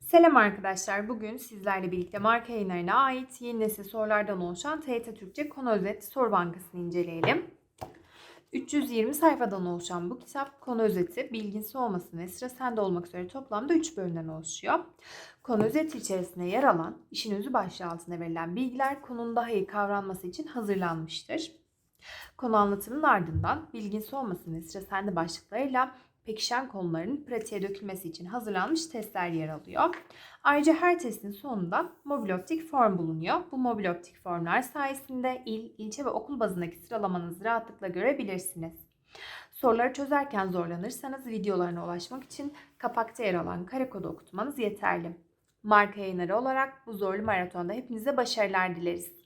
Selam arkadaşlar. Bugün sizlerle birlikte marka yayınlarına ait yeni nesil sorulardan oluşan TYT Türkçe konu özet soru bankasını inceleyelim. 320 sayfadan oluşan bu kitap konu özeti, bilgisi olması ve sıra sende olmak üzere toplamda 3 bölümden oluşuyor. Konu özeti içerisinde yer alan, işin özü başlığı altında verilen bilgiler konunun daha iyi kavranması için hazırlanmıştır. Konu anlatımının ardından bilgisi olması ve sıra sende başlıklarıyla pekişen konuların pratiğe dökülmesi için hazırlanmış testler yer alıyor. Ayrıca her testin sonunda mobil optik form bulunuyor. Bu mobil optik formlar sayesinde il, ilçe ve okul bazındaki sıralamanızı rahatlıkla görebilirsiniz. Soruları çözerken zorlanırsanız videolarına ulaşmak için kapakta yer alan kare kodu okutmanız yeterli. Marka yayınları olarak bu zorlu maratonda hepinize başarılar dileriz.